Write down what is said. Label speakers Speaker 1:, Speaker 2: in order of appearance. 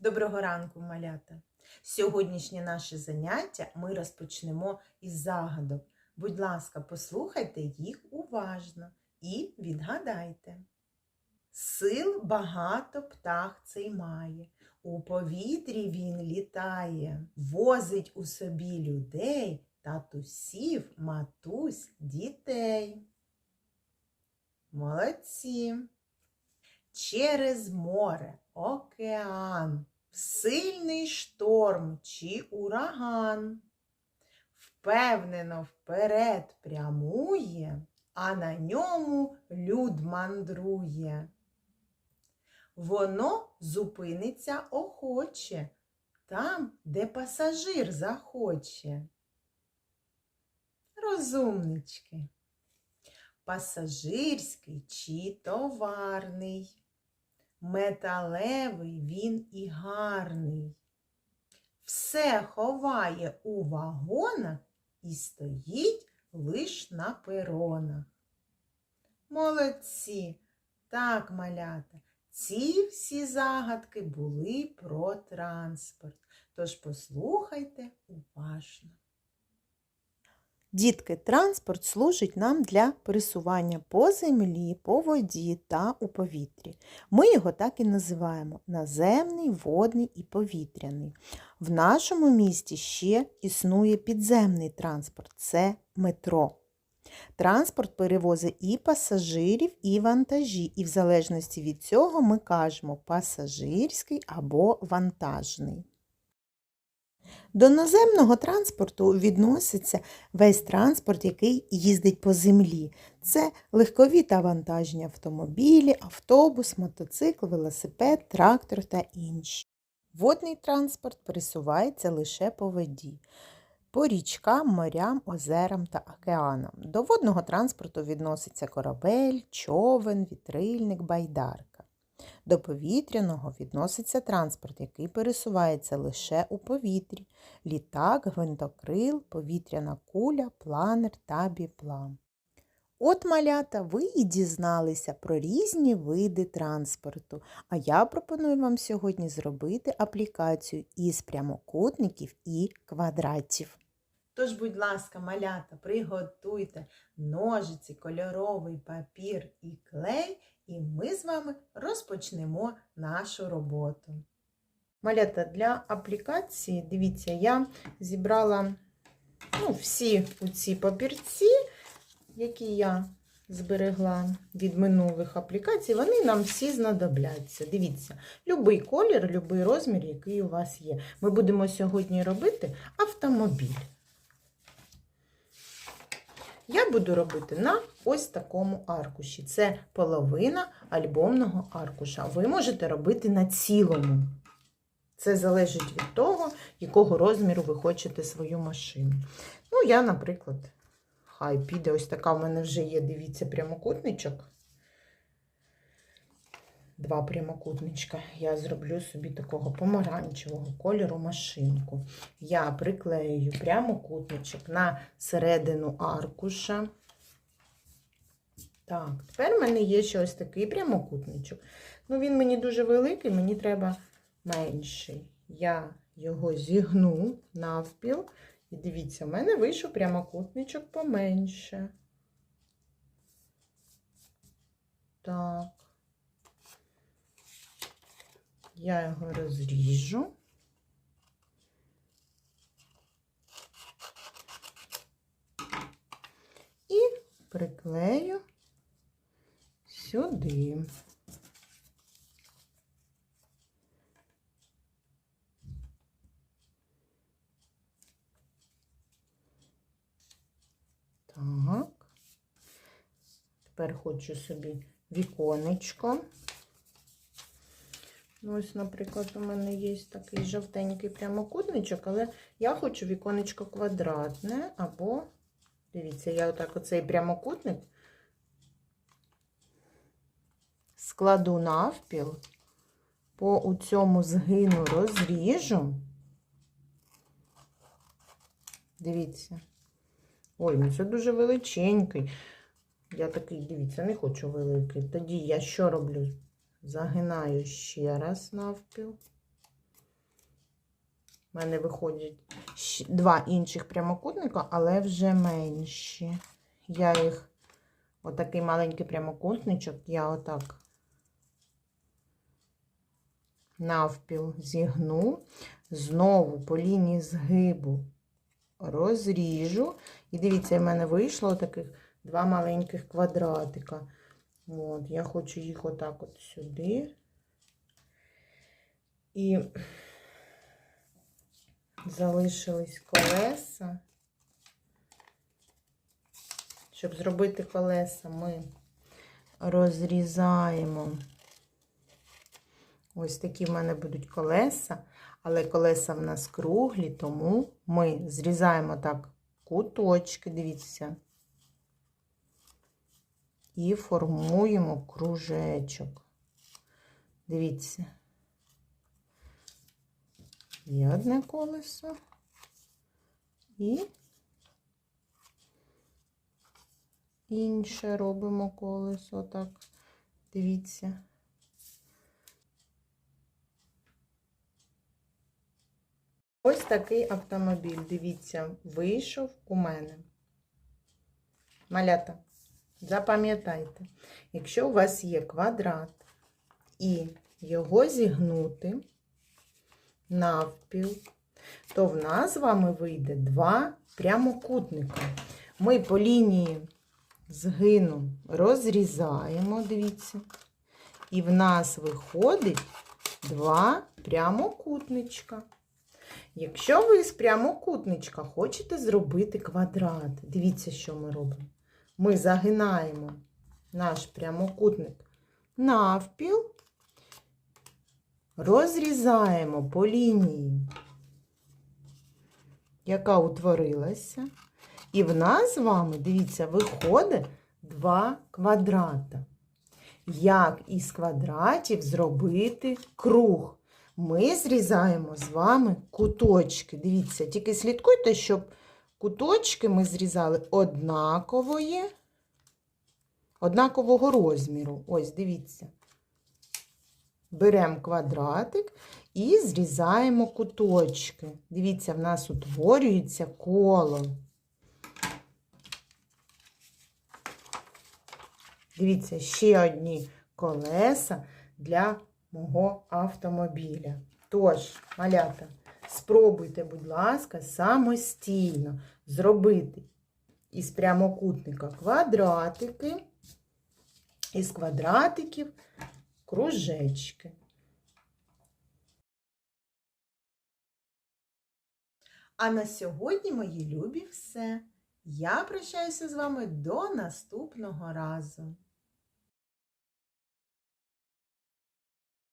Speaker 1: Доброго ранку, малята! Сьогоднішнє наше заняття ми розпочнемо із загадок. Будь ласка, послухайте їх уважно і відгадайте. Сил багато птах цей має, у повітрі він літає, возить у собі людей, татусів, матусь, дітей. Молодці! Через море, океан, сильний шторм чи ураган. Впевнено вперед прямує, а на ньому люд мандрує. Воно зупиниться охоче, там, де пасажир захоче. Розумнички пасажирський чи товарний. Металевий він і гарний. Все ховає у вагонах і стоїть лиш на перонах. Молодці! Так, малята, ці всі загадки були про транспорт. Тож послухайте уважно. Дітки, транспорт служить нам для пересування по землі, по воді та у повітрі. Ми його так і називаємо наземний, водний і повітряний. В нашому місті ще існує підземний транспорт це метро. Транспорт перевозить і пасажирів, і вантажі, і в залежності від цього ми кажемо пасажирський або вантажний. До наземного транспорту відноситься весь транспорт, який їздить по землі. Це легкові та вантажні автомобілі, автобус, мотоцикл, велосипед, трактор та інші. Водний транспорт пересувається лише по воді, по річкам, морям, озерам та океанам. До водного транспорту відноситься корабель, човен, вітрильник, байдарка. До повітряного відноситься транспорт, який пересувається лише у повітрі літак, гвинтокрил, повітряна куля, планер та біплан. От, малята, ви і дізналися про різні види транспорту, а я пропоную вам сьогодні зробити аплікацію із прямокутників і квадратів. Тож, будь ласка, малята, приготуйте ножиці, кольоровий папір і клей, і ми з вами розпочнемо нашу роботу. Малята, для аплікації, дивіться, я зібрала ну, всі ці папірці, які я зберегла від минулих аплікацій, вони нам всі знадобляться. Дивіться, будь-який колір, будь-який розмір, який у вас є. Ми будемо сьогодні робити автомобіль. Я буду робити на ось такому аркуші. Це половина альбомного аркуша. Ви можете робити на цілому. Це залежить від того, якого розміру ви хочете свою машину. Ну, я, наприклад, хай піде ось така в мене вже є, дивіться, прямокутничок. Два прямокутничка. Я зроблю собі такого помаранчевого кольору машинку. Я приклею прямокутничок на середину аркуша. Так, тепер в мене є ще ось такий прямокутничок. Ну, він мені дуже великий, мені треба менший. Я його зігну навпіл. І дивіться, в мене вийшов прямокутничок поменше. Так. Я його розріжу. І приклею сюди. Так. Тепер хочу собі віконечко. Ну, Ось, наприклад, у мене є такий жовтенький прямокутничок, але я хочу віконечко квадратне, або, дивіться, я отак оцей прямокутник складу навпіл, по цьому згину розріжу. Дивіться. Ой, ну це дуже величенький. Я такий, дивіться, не хочу великий. Тоді я що роблю? Загинаю ще раз навпіл. У мене виходять два інших прямокутника, але вже менші. Я їх, отакий маленький прямокутничок, я отак навпіл зігну, знову по лінії згибу розріжу. І дивіться, в мене вийшло таких два маленьких квадратика. От, я хочу їх отак от сюди. І залишились колеса. Щоб зробити колеса, ми розрізаємо. Ось такі в мене будуть колеса, але колеса в нас круглі, тому ми зрізаємо так куточки, дивіться, і формуємо кружечок. Дивіться. Є одне колесо і інше робимо колесо, так, дивіться. Ось такий автомобіль, дивіться, вийшов у мене. Малята, запам'ятайте, якщо у вас є квадрат і його зігнути навпіл, то в нас з вами вийде два прямокутника. Ми по лінії згину розрізаємо, дивіться, і в нас виходить два прямокутничка. Якщо ви з прямокутничка хочете зробити квадрат, дивіться, що ми робимо. Ми загинаємо наш прямокутник навпіл, розрізаємо по лінії, яка утворилася. І в нас з вами, дивіться, виходить два квадрата. Як із квадратів зробити круг? Ми зрізаємо з вами куточки. Дивіться, тільки слідкуйте, щоб куточки ми зрізали однакової, однакового розміру. Ось, дивіться. Беремо квадратик і зрізаємо куточки. Дивіться, в нас утворюється коло. Дивіться, ще одні колеса для мого автомобіля. Тож, малята, спробуйте, будь ласка, самостійно зробити із прямокутника квадратики, із квадратиків кружечки. А на сьогодні, мої любі, все. Я прощаюся з вами до наступного разу.